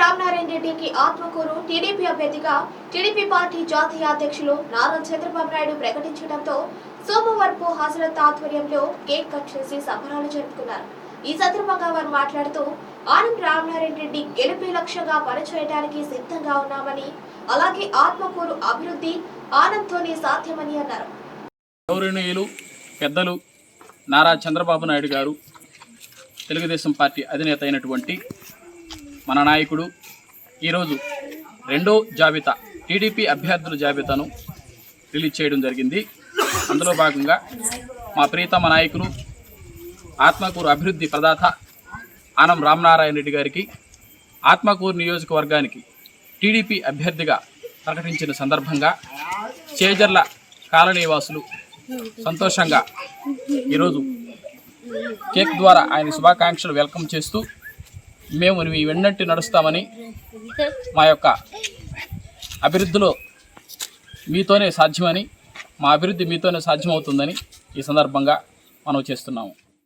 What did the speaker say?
రామనారాయణ రెడ్డికి ఆత్మకూరు టీడీపీ అభ్యర్థిగా TDP party జాతీయ అధ్యక్షులు నారా చంద్రబాబు నాయుడు ప్రకటించడంతో సోమవారపు హాజరత్ ఆధ్వర్యంలో కేక్ కట్ చేసి సంబరాలు జరుపుకున్నారు. ఈ సందర్భంగా వారు మాట్లాడుతూ ఆనం రామనారాయణ రెడ్డి గెలుపే లక్ష్యంగా పనిచేయడానికి సిద్ధంగా ఉన్నామని అలాగే ఆత్మకూరు అభివృద్ధి ఆనంద్తోనే సాధ్యమని అన్నారు. గౌరవనీయులు పెద్దలు నారా చంద్రబాబు నాయుడు గారు తెలుగుదేశం పార్టీ అధినేత అయినటువంటి మన నాయకుడు. ఈరోజు రెండో జాబితా టీడీపీ అభ్యర్థుల జాబితాను రిలీజ్ చేయడం జరిగింది. అందులో భాగంగా మా ప్రీతమ నాయకులు ఆత్మకూరు అభివృద్ధి ప్రదాత ఆనం రామనారాయణ రెడ్డి గారికి ఆత్మకూరు నియోజకవర్గానికి టీడీపీ అభ్యర్థిగా ప్రకటించిన సందర్భంగా చేజర్ల కాలనీవాసులు సంతోషంగా ఈరోజు కేక్ ద్వారా ఆయన శుభాకాంక్షలు వెల్కమ్ చేస్తూ మేము మీ వెన్నట్టు నడుస్తామని మా యొక్క అభివృద్ధిలో మీతోనే సాధ్యమని మా అభివృద్ధి మీతోనే సాధ్యమవుతుందని ఈ సందర్భంగా మనం చేస్తున్నాము.